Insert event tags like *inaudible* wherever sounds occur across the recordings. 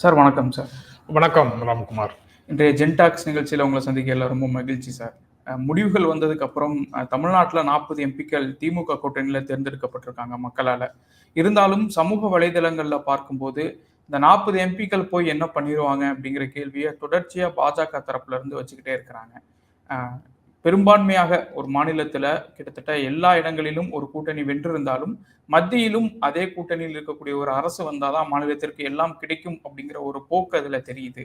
Sir வணக்கம் sir. வணக்கம் ராம்குமார். இன்றைய ஜென்டாக்ஸ் நிகழ்ச்சியில் உங்களை சந்திக்கல ரொம்ப மகிழ்ச்சி சார். முடிவுகள் வந்ததுக்கு அப்புறம் தமிழ்நாட்டில் நாற்பது எம்பிக்கள் திமுக கூட்டணியில் தேர்ந்தெடுக்கப்பட்டிருக்காங்க மக்களால். இருந்தாலும் சமூக வலைதளங்களில் பார்க்கும்போது இந்த நாற்பது எம்பிக்கள் போய் என்ன பண்ணிடுவாங்க அப்படிங்கிற கேள்வியை தொடர்ச்சியாக பாஜக தரப்புல இருந்து வச்சுக்கிட்டே இருக்கிறாங்க. பெரும்பான்மையாக ஒரு மாநிலத்தில் கிட்டத்தட்ட எல்லா இடங்களிலும் ஒரு கூட்டணி வென்றிருந்தாலும் மத்தியிலும் அதே கூட்டணியில் இருக்கக்கூடிய ஒரு அரசு வந்தாதான் மாநிலத்திற்கு எல்லாம் கிடைக்கும் அப்படிங்கிற ஒரு போக்கு அதில் தெரியுது.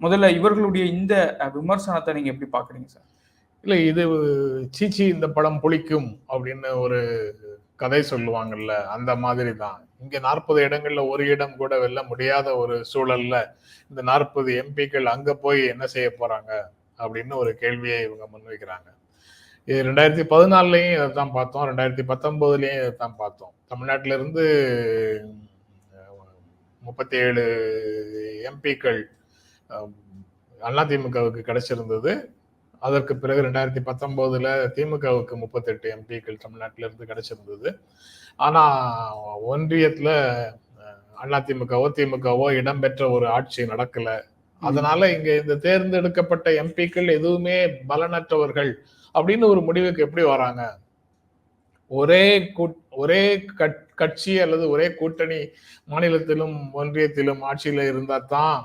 முதல்ல இவர்களுடைய இந்த விமர்சனத்தை நீங்க எப்படி பாக்குறீங்க சார்? இல்லை இது சீச்சி இந்த படம் புளிக்கும் அப்படின்னு ஒரு கதை சொல்லுவாங்கல்ல அந்த மாதிரி தான் இங்கே நாற்பது இடங்கள்ல ஒரு இடம் கூட வெல்ல முடியாத ஒரு சூழல்ல இந்த நாற்பது எம்பிக்கள் அங்க போய் என்ன செய்ய போறாங்க? அப்படின்னு ஒரு கேள்வியை இவங்க முன்வைக்கிறாங்க. இது ரெண்டாயிரத்தி பதினாலுலயும் இதைத்தான் பார்த்தோம். ரெண்டாயிரத்தி பத்தொன்பதுலயும் இதைத்தான் பார்த்தோம். தமிழ்நாட்டில இருந்து முப்பத்தி ஏழு எம்பிக்கள் அதிமுகவுக்கு கிடைச்சிருந்தது. அதற்கு பிறகு ரெண்டாயிரத்தி பத்தொன்பதுல திமுகவுக்கு முப்பத்தெட்டு எம்பிக்கள் தமிழ்நாட்டில இருந்து கிடைச்சிருந்தது. ஆனா ஒன்றியத்துல அதிமுகவோ திமுகவோ இடம்பெற்ற ஒரு ஆட்சி நடக்கலை. அதனால இங்க இந்த தேர்ந்தெடுக்கப்பட்ட எம்பிக்கள் எதுவுமே பலனற்றவர்கள் அப்படின்னு ஒரு முடிவுக்கு எப்படி வராங்க? ஒரே ஒரே கட்- கட்சி அல்லது ஒரே கூட்டணி மாநிலத்திலும் ஒன்றியத்திலும் ஆட்சியில இருந்தா தான்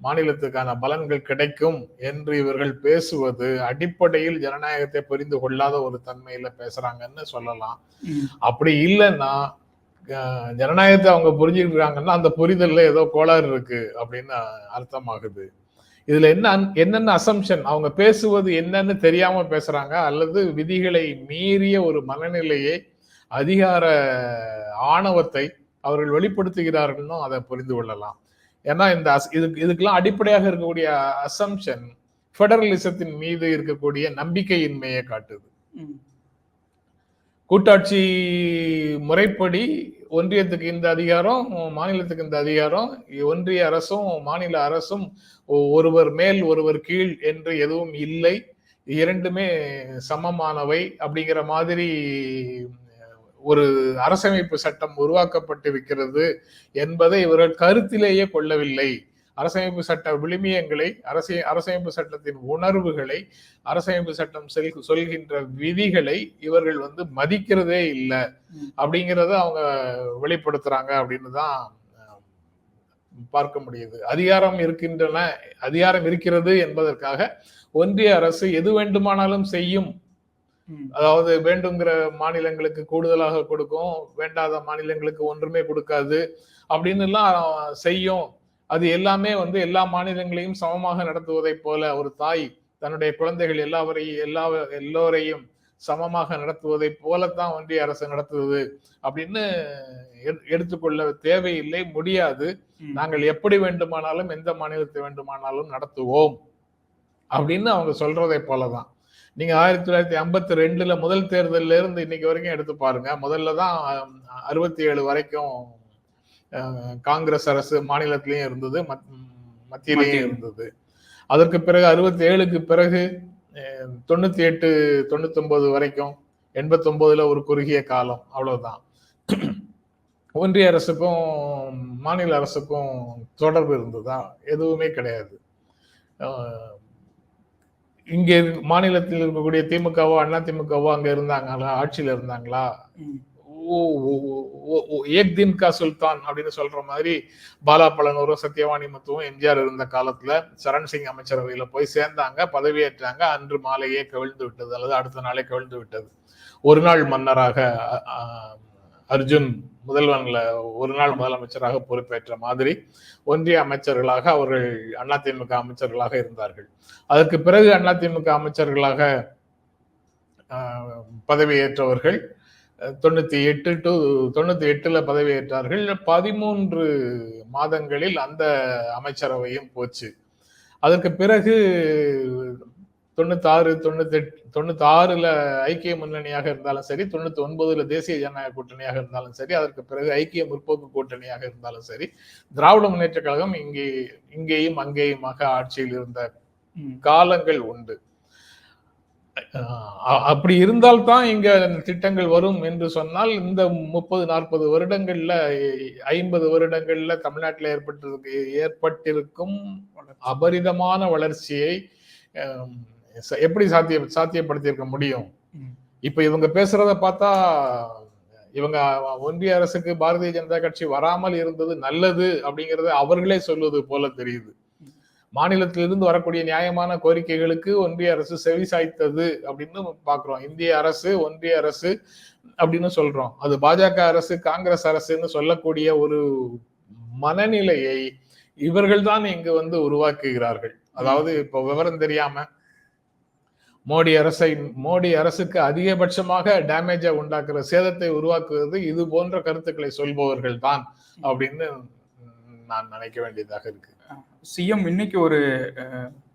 மாநிலத்துக்கான பலன்கள் கிடைக்கும் என்று இவர்கள் பேசுவது அடிப்படையில் ஜனநாயகத்தை புரிந்து கொள்ளாத ஒரு தன்மையில பேசுறாங்கன்னு சொல்லலாம். அப்படி இல்லைன்னா ஜனநாயகத்தை அவங்க புரிஞ்சுக்கிறாங்கன்னா அந்த புரிதல்ல ஏதோ கோளாறு இருக்கு அப்படின்னு அர்த்தமாகுது. இதுல என்ன என்னென்ன அசம்ஷன் அவங்க பேசுவது என்னன்னு தெரியாம பேசுறாங்க அல்லது விதிகளை மீறிய ஒரு மனநிலையை அதிகார ஆணவத்தை அவர்கள் வெளிப்படுத்துகிறார்கள்னும் அதை புரிந்து கொள்ளலாம். ஏன்னா இந்த இதுக்கு இதுக்கெல்லாம் அடிப்படையாக இருக்கக்கூடிய அசம்ஷன் ஃபெடரலிசத்தின் மீது இருக்கக்கூடிய நம்பிக்கையின்மையை காட்டுது. கூட்டாட்சி முறைப்படி ஒன்றியத்துக்கு இந்த அதிகாரம் மாநிலத்துக்கு இந்த அதிகாரம் ஒன்றிய அரசும் மாநில அரசும் ஒ- ஒருவர் மேல் ஒருவர் கீழ் என்று எதுவும் இல்லை. இரண்டுமே சமமானவை அப்படிங்கிற மாதிரி ஒரு அரசமைப்பு சட்டம் உருவாக்கப்பட்டிருக்கிறது என்பதை இவர்கள் கருத்திலேயே கொள்ளவில்லை. அரசமைப்பு சட்ட விழுமியங்களை அரச அரசமைப்பு சட்டத்தின் உணர்வுகளை அரசமைப்பு சட்டம் செல் சொல்கின்ற விதிகளை இவர்கள் வந்து மதிக்கிறதே இல்லை. அப்படிங்கிறத அவங்க வெளிப்படுத்துறாங்க அப்படின்னு தான் பார்க்க முடியுது. அதிகாரம் இருக்கின்றன அதிகாரம் இருக்கிறது என்பதற்காக ஒன்றிய அரசு எது வேண்டுமானாலும் செய்யும். அதாவது வேண்டுங்கிற மாநிலங்களுக்கு கூடுதலாக கொடுக்கும் வேண்டாத மாநிலங்களுக்கு ஒன்றுமே கொடுக்காது. அப்படின்னு எல்லாம் செய்யும். அது எல்லாமே வந்து எல்லா மாநிலங்களையும் சமமாக நடத்துவதைப் போல ஒரு தாய் தன்னுடைய குழந்தைகள் எல்லாவரையும் எல்லா எல்லோரையும் சமமாக நடத்துவதைப் போலத்தான் ஒன்றிய அரசு நடத்துவது அப்படின்னு எடு- எடுத்துக்கொள்ள தேவையில்லை முடியாது. நாங்கள் எப்படி வேண்டுமானாலும் எந்த மாநிலத்தை வேண்டுமானாலும் நடத்துவோம் அப்படின்னு அவங்க சொல்றதை போலதான். நீங்க ஆயிரத்தி தொள்ளாயிரத்தி ஐம்பத்தி ரெண்டுல முதல் தேர்தல்ல இருந்து இன்னைக்கு வரைக்கும் எடுத்து பாருங்க. முதல்ல தான் அறுபத்தி ஏழு வரைக்கும் காங்கிரஸ் அரசு மாநிலத்திலயும் இருந்தது மத்- மத்தியிலையும் மத்தியில். இருந்தது. அதற்கு பிறகு அறுபத்தி ஏழுக்கு பிறகு தொண்ணூத்தி எட்டு தொண்ணூத்தி ஒன்பது வரைக்கும் எண்பத்தி ஒன்பதுல ஒரு குறுகிய காலம் அவ்வளவுதான். ஒன்றிய அரசுக்கும் மாநில அரசுக்கும் தொடர்பு இருந்ததா? எதுவுமே கிடையாது. இங்க மாநிலத்தில் இருக்கக்கூடிய திமுகவோ அண்ணா திமுகவோ அங்க இருந்தாங்களா? ஆட்சியில இருந்தாங்களா? ஏக் தின் கா சுல்தான் அப்படின்னு சொல்ற மாதிரி பாலா பழனூரும் சத்யவாணி மத்துவும் எம்ஜிஆர் இருந்த காலத்துல சரண் சிங் அமைச்சரவையில போய் சேர்ந்தாங்க பதவியேற்றாங்க. அன்று மாலையே கவிழ்ந்து விட்டது அல்லது அடுத்த நாளே கவிழ்ந்து விட்டது. ஒரு நாள் மன்னராக அர்ஜுன் முதல்வன்ல ஒரு நாள் முதலமைச்சராக பொறுப்பேற்ற மாதிரி ஒன்றிய அமைச்சர்களாக அவர்கள் அதிமுக அமைச்சர்களாக இருந்தார்கள். அதற்கு பிறகு அதிமுக அமைச்சர்களாக பதவியேற்றவர்கள் தொண்ணூத்தி எட்டு டு தொண்ணூத்தி எட்டுல பதவியேற்றார்கள். பதிமூன்று மாதங்களில் அந்த அமைச்சரவையும் போச்சு. அதற்கு பிறகு தொண்ணூத்தாறு தொண்ணூத்தெட்டு தொண்ணூத்தி ஆறுல ஐக்கிய முன்னணியாக இருந்தாலும் சரி தொண்ணூத்தி ஒன்பதுல தேசிய ஜனநாயக கூட்டணியாக இருந்தாலும் சரி அதற்கு பிறகு ஐக்கிய முற்போக்கு கூட்டணியாக இருந்தாலும் சரி திராவிட முன்னேற்ற கழகம் இங்கே இங்கேயும் அங்கேயுமாக ஆட்சியில் இருந்த காலங்கள் உண்டு. அப்படி இருந்தால்தான் இங்க திட்டங்கள் வரும் என்று சொன்னால் இந்த முப்பது நாற்பது வருடங்கள்ல ஐம்பது வருடங்கள்ல தமிழ்நாட்டில் ஏற்பட்டிருக்கு ஏற்பட்டிருக்கும் அபரிதமான வளர்ச்சியை எப்படி சாத்திய சாத்தியப்படுத்தியிருக்க முடியும். இப்ப இவங்க பேசுறத பார்த்தா இவங்க ஒன்றிய அரசுக்கு பாரதிய ஜனதா கட்சி வராமல் இருந்தது நல்லது அப்படிங்கறத அவர்களே சொல்வது போல தெரியுது மாநிலத்திலிருந்து வரக்கூடிய நியாயமான கோரிக்கைகளுக்கு ஒன்றிய அரசு செவி சாய்த்தது அப்படின்னு பாக்குறோம். இந்திய அரசு ஒன்றிய அரசு அப்படின்னு சொல்றோம். அது பாஜக அரசு காங்கிரஸ் அரசுன்னு சொல்லக்கூடிய ஒரு மனநிலையை இவர்கள் தான் இங்கு வந்து உருவாக்குகிறார்கள். அதாவது இப்போ விவரம் தெரியாம மோடி அரசை மோடி அரசுக்கு அதிகபட்சமாக டேமேஜை உண்டாக்குற சேதத்தை உருவாக்குவது இது போன்ற கருத்துக்களை சொல்பவர்கள் தான் அப்படின்னு நான் நினைக்க வேண்டியதாக இருக்கு. சிஎம் இன்னைக்கு ஒரு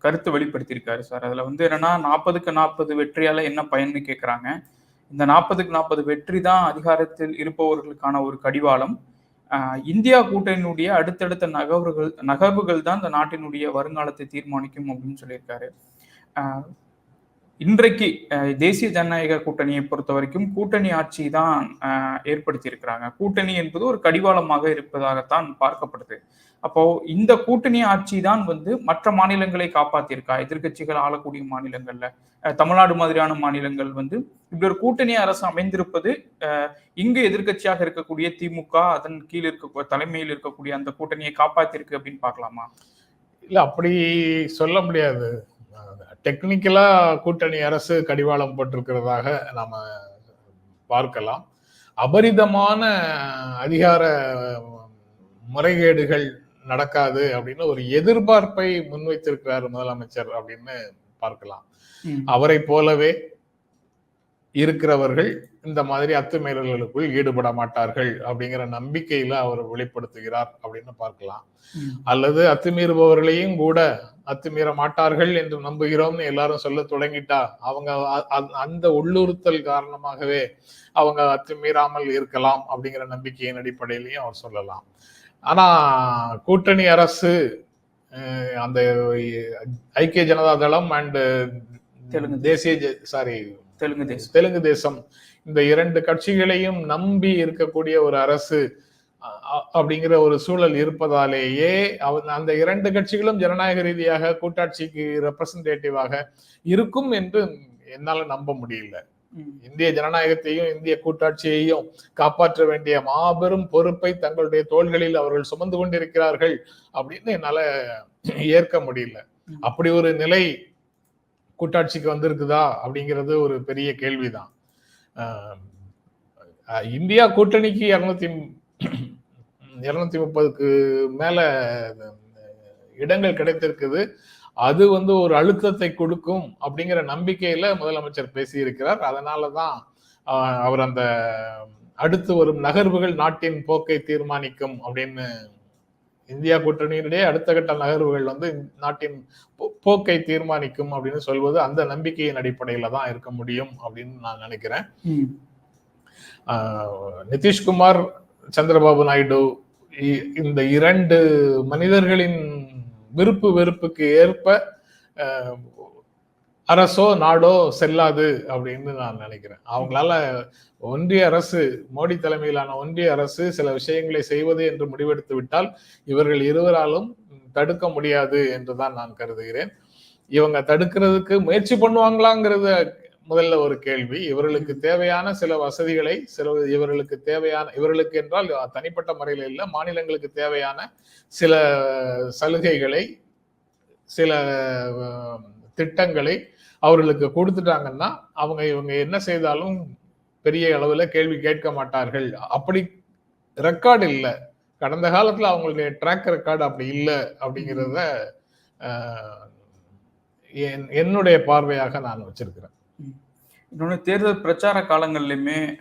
கருத்து வெளிப்படுத்தியிருக்காரு சார். அதில் வந்து என்னன்னா நாற்பதுக்கு நாற்பது வெற்றியால் என்ன பயன்னு கேட்குறாங்க இந்த நாற்பதுக்கு நாற்பது வெற்றி தான் அதிகாரத்தில் இருப்பவர்களுக்கான ஒரு கடிவாளம். இந்தியா கூட்டணியினுடைய அடுத்தடுத்த நகர்வுகள் நகர்வுகள் தான் இந்த நாட்டினுடைய வருங்காலத்தை தீர்மானிக்கும் அப்படின்னு சொல்லியிருக்காரு. இன்றைக்கு தேசிய ஜனநாயக கூட்டணியை பொறுத்த வரைக்கும் கூட்டணி ஆட்சி தான் ஏற்படுத்தி ஏற்படுத்தியிருக்கிறாங்க. கூட்டணி என்பது ஒரு கடிவாளமாக இருப்பதாகத்தான் பார்க்கப்படுது. அப்போ இந்த கூட்டணி ஆட்சி தான் வந்து மற்ற மாநிலங்களை காப்பாத்திருக்கா எதிர்க்கட்சிகள் ஆளக்கூடிய மாநிலங்கள்ல தமிழ்நாடு மாதிரியான மாநிலங்கள் வந்து இப்படி ஒரு கூட்டணி அரசு அமைந்திருப்பது இங்கு எதிர்க்கட்சியாக இருக்கக்கூடிய திமுக அதன் கீழ் இருக்க தலைமையில் இருக்கக்கூடிய அந்த கூட்டணியை காப்பாத்திருக்கு அப்படின்னு பார்க்கலாமா? இல்ல அப்படி சொல்ல முடியாது. டெக்னிக்கலா கூட்டணி அரசு கடிவாளம் போட்டிருக்கிறதாக நாம பார்க்கலாம் அபரிதமான அதிகார முறைகேடுகள் நடக்காது அப்படின்னு ஒரு எதிர்பார்ப்பை முன்வைத்திருக்கிறார் முதலமைச்சர் அப்படின்னு பார்க்கலாம். அவரை போலவே இருக்கிறவர்கள் இந்த மாதிரி அத்துமீறல்களுக்குள் ஈடுபட மாட்டார்கள் அப்படிங்கிற நம்பிக்கையில அவர் வெளிப்படுத்துகிறார் அப்படின்னு பார்க்கலாம். அல்லது அத்துமீறுபவர்களையும் கூட அத்துமீற மாட்டார்கள் என்று நம்புகிறோம்னு எல்லாரும் சொல்ல தொடங்கிட்டா அவங்க அந்த உள்ளுறுத்தல் காரணமாகவே அவங்க அத்துமீறாமல் இருக்கலாம் அப்படிங்கிற நம்பிக்கையின் அடிப்படையிலையும் அவர் சொல்லலாம். ஆனா கூட்டணி அரசு அந்த ஐக்கிய ஜனதா தளம் அண்ட் தேசிய. சாரி தெலுங்கு தேசம் தெலுங்கு தேசம் இந்த இரண்டு கட்சிகளையும் நம்பி இருக்கக்கூடிய ஒரு அரசு அப்படிங்கிற ஒரு சூழல் இருப்பதாலேயே அந்த இரண்டு கட்சிகளும் ஜனநாயக ரீதியாக கூட்டாட்சிக்கு ரெப்ரசன்டேட்டிவாக இருக்கும் என்று என்னால நம்ப முடியல. இந்திய ஜனநாயகத்தையும் இந்திய கூட்டாட்சியையும் காப்பாற்ற வேண்டிய மாபெரும் பொறுப்பை தங்களுடைய தோள்களில் அவர்கள் சுமந்து கொண்டிருக்கிறார்கள் அப்படின்னு என்னால ஏற்க முடியல. அப்படி ஒரு நிலை கூட்டாட்சிக்கு வந்திருக்குதா அப்படிங்கிறது ஒரு பெரிய கேள்விதான். இந்தியா கூட்டணிக்கு இரநூத்தி இரநூத்தி முப்பதுக்கு மேல இடங்கள் கிடைத்திருக்குது. அது வந்து ஒரு அழுத்தத்தை கொடுக்கும் அப்படிங்கிற நம்பிக்கையில முதலமைச்சர் பேசியிருக்கிறார். அதனால தான் அவர் அந்த அடுத்து வரும் நகர்வுகள் நாட்டின் போக்கை தீர்மானிக்கும் அப்படின்னு இந்தியா கூட்டணியினுடைய அடுத்த கட்ட நகர்வுகள் வந்து நாட்டின் போக்கை தீர்மானிக்கும் அப்படின்னு சொல்வது அந்த நம்பிக்கையின் அடிப்படையில தான் இருக்க முடியும் அப்படின்னு நான் நினைக்கிறேன். நிதிஷ்குமார் சந்திரபாபு நாயுடு இந்த இரண்டு மனிதர்களின் விருப்பு வெறுப்புக்கு ஏற்ப அரசோ நாடோ செல்லாது அப்படின்னு நான் நினைக்கிறேன். அவங்களால ஒன்றிய அரசு மோடி தலைமையிலான ஒன்றிய அரசு சில விஷயங்களை செய்வது என்று முடிவெடுத்து விட்டால் இவர்கள் இருவராலும் தடுக்க முடியாது என்றுதான் நான் கருதுகிறேன். இவங்க தடுக்கிறதுக்கு முயற்சி பண்ணுவாங்களாங்கிறத முதல்ல ஒரு கேள்வி. இவர்களுக்கு தேவையான சில வசதிகளை சில இவர்களுக்கு தேவையான இவர்களுக்கு என்றால் தனிப்பட்ட முறையில் இல்லை மாநிலங்களுக்கு தேவையான சில சலுகைகளை சில திட்டங்களை அவர்களுக்கு கொடுத்துட்டாங்கன்னா அவங்க இவங்க என்ன செய்தாலும் பெரிய அளவில் கேள்வி கேட்க மாட்டார்கள். அப்படி ரெக்கார்டு இல்லை. கடந்த காலத்தில் அவங்களுடைய ட்ராக் ரெக்கார்டு அப்படி இல்லை அப்படிங்கிறத என்- என்னுடைய பார்வையாக நான் வச்சிருக்கிறேன். இன்னொன்று தேர்தல் பிரச்சார காலங்கள்லையுமே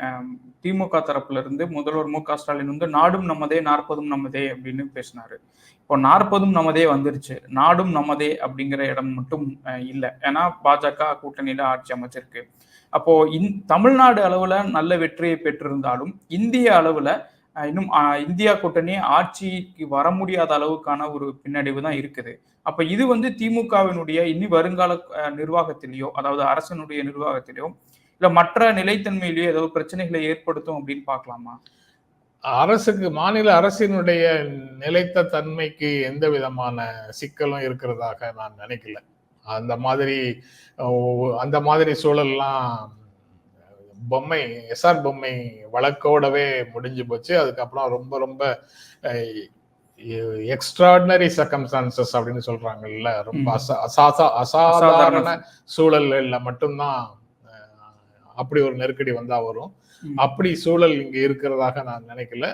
திமுக தரப்புல இருந்து முதல்வர் மு க ஸ்டாலின் வந்து நாடும் நம்மதே நாற்பதும் நம்மதே அப்படின்னு பேசினாரு. இப்போ நாற்பதும் நமதே வந்துருச்சு. நாடும் நமதே அப்படிங்கிற இடம் மட்டும் இல்லை. ஏன்னா பாஜக கூட்டணியில ஆட்சி அமைச்சிருக்கு. அப்போ இந் தமிழ்நாடு அளவுல நல்ல வெற்றியை பெற்றிருந்தாலும் இந்திய அளவுல இன்னும் இந்தியா கூட்டணி ஆட்சிக்கு வர முடியாத அளவுக்கான ஒரு பின்னடைவு தான் இருக்குது. அப்ப இது வந்து திமுகவினுடைய இனி வருங்கால அஹ், நிர்வாகத்திலேயோ அதாவது அரசனுடைய நிர்வாகத்திலேயோ இல்ல மற்ற நிலைத்தன்மையிலேயோ ஏதோ பிரச்சனைகளை ஏற்படுத்தும் அப்படின்னு பாக்கலாமா அரசுக்கு மாநில அரசினுடைய நிலைத்த தன்மைக்கு எந்த விதமான சிக்கலும் இருக்கிறதாக நான் நினைக்கல. அந்த மாதிரி அந்த மாதிரி சூழல்லாம் பொம்மை எஸ்ஆர் பொம்மை வழக்கோடவே முடிஞ்சு போச்சு. அதுக்கப்புறம் ரொம்ப ரொம்ப எக்ஸ்ட்ராடினரி சர்க்கம்ஸ்டான்சஸ் அப்படின்னு சொல்றாங்கல்ல ரொம்ப அசாசா அசாதாரண சூழல்ல மட்டும்தான் அப்படி ஒரு நெருக்கடி வந்தா வரும். அப்படி சூழல் இங்க இருக்கிறதாக நான் நினைக்கல.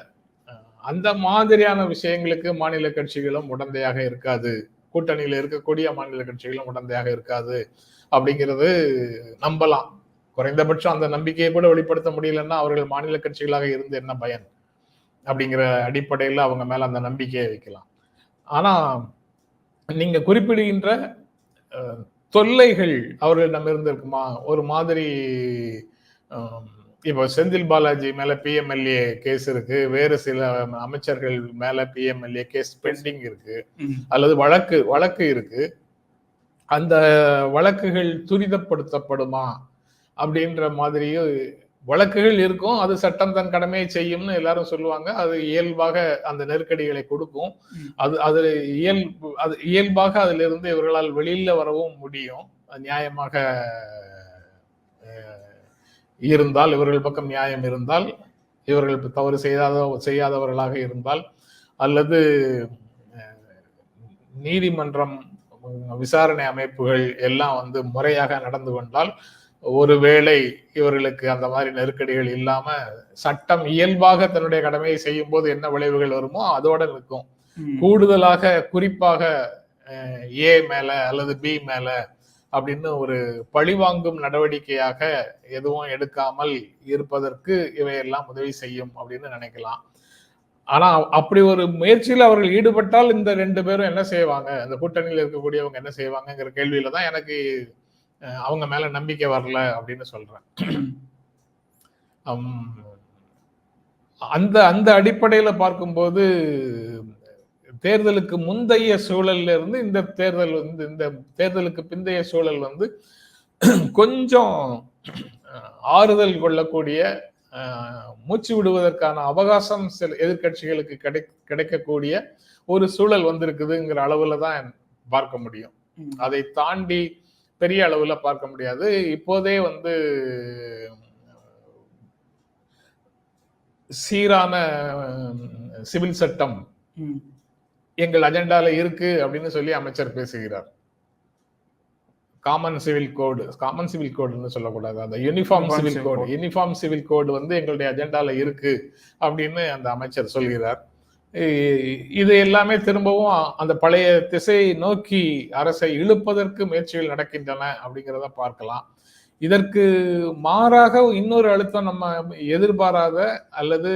அந்த மாதிரியான விஷயங்களுக்கு மாநில கட்சிகளும் உடந்தையாக இருக்காது. கூட்டணியில இருக்கக்கூடிய மாநில கட்சிகளும் உடந்தையாக இருக்காது அப்படிங்கிறது நம்பலாம். குறைந்தபட்சம் அந்த நம்பிக்கையை கூட வெளிப்படுத்த முடியலன்னா அவர்கள் மாநில கட்சிகளாக இருந்து என்ன பயன்? அப்படிங்கிற அடிப்படையில் அவங்க மேல அந்த நம்பிக்கையை வைக்கலாம். ஆனா நீங்க குறிப்பிடுகின்ற தொல்லைகள் அவர்களிடம் இருந்திருக்குமா ஒரு மாதிரி இப்போ செந்தில் பாலாஜி மேல பிஎம்எல்ஏ கேஸ் இருக்கு. வேறு சில அமைச்சர்கள் மேல பிஎம்எல்ஏ கேஸ் பெண்டிங் இருக்கு. அல்லது வழக்கு வழக்கு இருக்கு. அந்த வழக்குகள் துரிதப்படுத்தப்படுமா அப்படின்ற மாதிரியும் வழக்குகள் இருக்கும். அது சட்டம் தன் கடமையை செய்யும்னு எல்லாரும் சொல்லுவாங்க. அது இயல்பாக அந்த நெருக்கடிகளை கொடுக்கும். அது அது இயல்பு அது இயல்பாக அதிலிருந்து இவர்களால் வெளியில வரவும் முடியும். நியாயமாக இருந்தால் இவர்கள் பக்கம் நியாயம் இருந்தால் இவர்கள் தவறு செய்யாத செய்யாதவர்களாக இருந்தால் அல்லது நீதிமன்றம் விசாரணை அமைப்புகள் எல்லாம் வந்து முறையாக நடந்து கொண்டால் ஒருவேளை இவர்களுக்கு அந்த மாதிரி நெருக்கடிகள் இல்லாம சட்டம் இயல்பாக தன்னுடைய கடமையை செய்யும் போது என்ன விளைவுகள் வருமோ அதோட நிற்கும் ம். கூடுதலாக குறிப்பாக ஏ மேல அல்லது பி மேல அப்படின்னு ஒரு பழிவாங்கும் நடவடிக்கையாக எதுவும் எடுக்காமல் இருப்பதற்கு இவையெல்லாம் உதவி செய்யும் அப்படின்னு நினைக்கலாம். ஆனா அப்படி ஒரு முயற்சியில் அவர்கள் ஈடுபட்டால் இந்த ரெண்டு பேரும் என்ன செய்வாங்க? அந்த கூட்டணியில் இருக்கக்கூடியவங்க என்ன செய்வாங்கங்கிற கேள்வியில தான் எனக்கு அவங்க மேல நம்பிக்கை வரல அப்படின்னு சொல்றேன். அந்த அந்த அடிப்படையில பார்க்கும்போது தேர்தலுக்கு முந்தைய சூழல்ல இருந்து இந்த தேர்தல் வந்து இந்த தேர்தலுக்கு பிந்தைய சூழல் வந்து *clears throat* கொஞ்சம் ஆறுதல் கொள்ளக்கூடிய மூச்சு விடுவதற்கான அவகாசம் சில எதிர்க்கட்சிகளுக்கு கிடை கிடைக்கக்கூடிய ஒரு சூழல் வந்திருக்குதுங்கிற அளவுல தான் பார்க்க முடியும். அதை தாண்டி பெரிய அளவுல பார்க்க முடியாது இப்போதே வந்து சீரான சிவில் சட்டம். எங்கள் அஜெண்டால இருக்கு அப்படின்னு சொல்லி அமைச்சர் பேசுகிறார். Common civil code common civil கோடுன்னு சொல்லக்கூடாது. அந்த uniform civil code. Uniform civil code வந்து எங்களுடைய அஜெண்டால இருக்கு அப்படின்னு அந்த அமைச்சர் சொல்கிறார். இது எல்லாமே திரும்பவும் அந்த பழைய திசையை நோக்கி அரசை இழுப்பதற்கு முயற்சிகள் நடக்கின்றன அப்படிங்கிறத பார்க்கலாம். இதற்கு மாறாக இன்னொரு அழுத்தம் நம்ம எதிர்பாராத அல்லது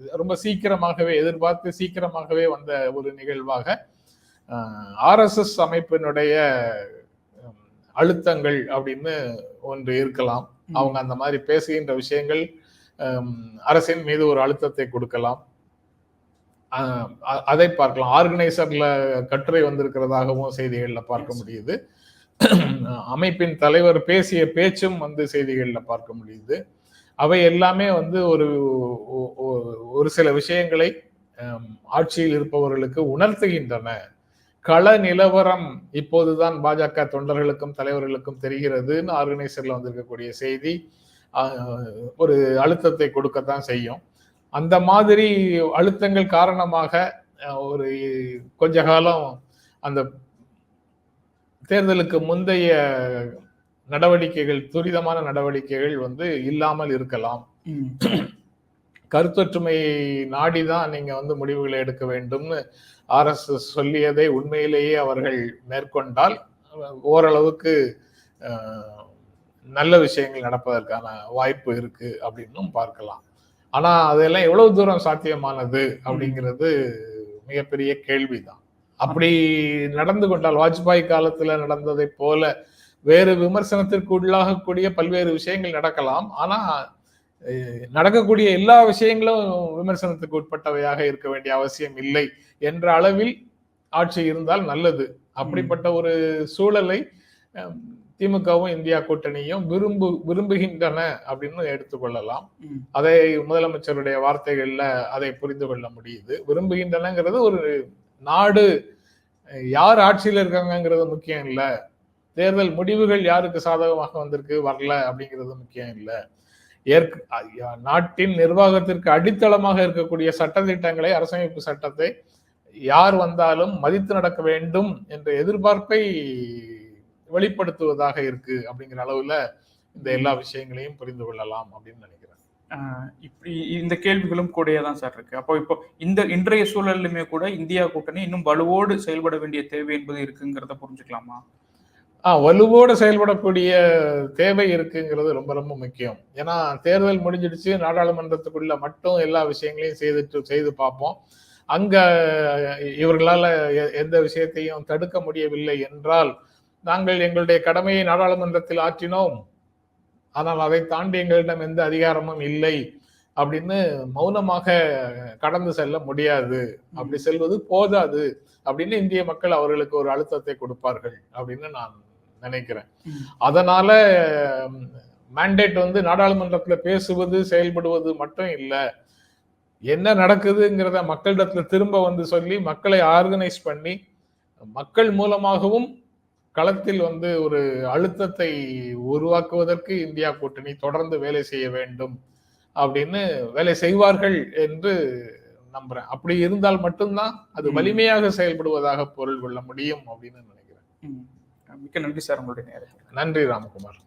ரொம்ப சீக்கிரமாகவே எதிர்பார்த்து சீக்கிரமாகவே வந்த ஒரு நிகழ்வாக ஆர்எஸ்எஸ் அமைப்பினுடைய அழுத்தங்கள் அப்படின்னு ஒன்று இருக்கலாம். அவங்க அந்த மாதிரி பேசுகின்ற விஷயங்கள் அரசின் மீது ஒரு அழுத்தத்தை கொடுக்கலாம். அதை பார்க்கலாம். ஆர்கனைசர்ல கட்டுரை வந்திருக்கிறதாகவும் செய்திகள்ல பார்க்க. முடியுது. *clears throat* அமைப்பின் தலைவர் பேசிய பேச்சும் வந்து செய்திகள்ல பார்க்க முடியுது. அவை எல்லாமே வந்து ஒரு ஒரு சில விஷயங்களை ஆட்சியில் இருப்பவர்களுக்கு உணர்த்துகின்றன. கள நிலவரம் இப்போதுதான் பாஜக தொண்டர்களுக்கும் தலைவர்களுக்கும் தெரிகிறதுன்னு ஆர்கனைசர்ல வந்திருக்கக்கூடிய செய்தி ஒரு அழுத்தத்தை கொடுக்கத்தான் செய்யும். அந்த மாதிரி அழுத்தங்கள் காரணமாக ஒரு கொஞ்ச காலம் அந்த தேர்தலுக்கு முந்தைய நடவடிக்கைகள் துரிதமான நடவடிக்கைகள் வந்து இல்லாமல் இருக்கலாம். ம். கருத்தொற்றுமையை நாடிதான் நீங்க வந்து முடிவுகளை எடுக்க வேண்டும்னு ஆர்எஸ்எஸ் சொல்லியதை உண்மையிலேயே அவர்கள் மேற்கொண்டால் ஓரளவுக்கு நல்ல விஷயங்கள் நடப்பதற்கான வாய்ப்பு இருக்கு அப்படின்னும் பார்க்கலாம். ஆனா அதெல்லாம் எவ்வளவு தூரம் சாத்தியமானது அப்படிங்கிறது மிகப்பெரிய கேள்விதான். அப்படி நடந்து கொண்டால் வாஜ்பாய் காலத்துல நடந்ததை போல வேறு விமர்சனத்திற்கு உள்ளாகக்கூடிய பல்வேறு விஷயங்கள் நடக்கலாம். ஆனா நடக்கக்கூடிய எல்லா விஷயங்களும் விமர்சனத்துக்கு உட்பட்டவையாக இருக்க வேண்டிய அவசியம் இல்லை என்ற அளவில் ஆட்சி இருந்தால் நல்லது. அப்படிப்பட்ட ஒரு சூழலை திமுகவும் இந்தியா கூட்டணியும் விரும்பு விரும்புகின்றன அப்படின்னு எடுத்துக்கொள்ளலாம். அதை முதலமைச்சருடைய வார்த்தைகள்ல அதை புரிந்து கொள்ள முடியுது. விரும்புகின்றனங்கிறது ஒரு நாடு யார் ஆட்சியில் இருக்காங்கங்கிறது முக்கியம் இல்ல. தேர்தல் முடிவுகள் யாருக்கு சாதகமாக வந்திருக்கு வரல அப்படிங்கிறது முக்கியம் இல்ல. ஏற்க நாட்டின் நிர்வாகத்திற்கு அடித்தளமாக இருக்கக்கூடிய சட்டதிட்டங்களை அரசமைப்பு சட்டத்தை யார் வந்தாலும் மதித்து நடக்க வேண்டும் என்ற எதிர்பார்ப்பை வெளிப்படுத்துவதாக இருக்கு அப்படிங்கிற அளவுல இந்த எல்லா விஷயங்களையும் புரிந்து கொள்ளலாம் அப்படின்னு நினைக்கிறேன். இப்படி இந்த கேள்விகளும் கூடயே தான் சார் இருக்கு. அப்போ இப்போ இந்த இன்றைய சூழல்லுமே கூட இந்தியா கூட்டணி இன்னும் வலுவோடு செயல்பட வேண்டிய தேவை என்பது இருக்குங்கிறத புரிஞ்சுக்கலாமா? வலுவோடு செயல்படக்கூடிய தேவை இருக்குங்கிறது ரொம்ப ரொம்ப முக்கியம். ஏன்னா தேர்தல் முடிஞ்சிடுச்சு நாடாளுமன்றத்துக்குள்ள மட்டும் எல்லா விஷயங்களையும் செய்துட்டு செய்து பார்ப்போம். அங்க இவர்களால எந்த விஷயத்தையும் தடுக்க முடியவில்லை என்றால் நாங்கள் எங்களுடைய கடமையை நாடாளுமன்றத்தில் ஆற்றினோம். ஆனால் அதை தாண்டி எங்களிடம் எந்த அதிகாரமும் இல்லை அப்படின்னு மௌனமாக கடந்து செல்ல முடியாது. அப்படி செல்வது போதாது அப்படின்னு இந்திய மக்கள் அவர்களுக்கு ஒரு அழுத்தத்தை கொடுப்பார்கள் அப்படின்னு நான் நினைக்கிறேன். அதனால மேண்டேட் வந்து நாடாளுமன்றத்துல பேசுவது செயல்படுவது மட்டும் இல்ல என்ன நடக்குதுங்கிறத மக்களிடத்துல திரும்ப வந்து சொல்லி மக்களை ஆர்கனைஸ் பண்ணி மக்கள் மூலமாகவும் களத்தில் வந்து ஒரு அழுத்தத்தை உருவாக்குவதற்கு இந்தியா கூட்டணி தொடர்ந்து வேலை செய்ய வேண்டும் அப்படின்னு வேலை செய்வார்கள் என்று நம்புறேன் அப்படி இருந்தால் மட்டும்தான் அது. வலிமையாக செயல்படுவதாக பொருள் கொள்ள முடியும் அப்படின்னு நினைக்கிறேன். மிக்க நன்றி சார் உங்களுடைய நேரத்துக்கு நன்றி ராமகுமார்.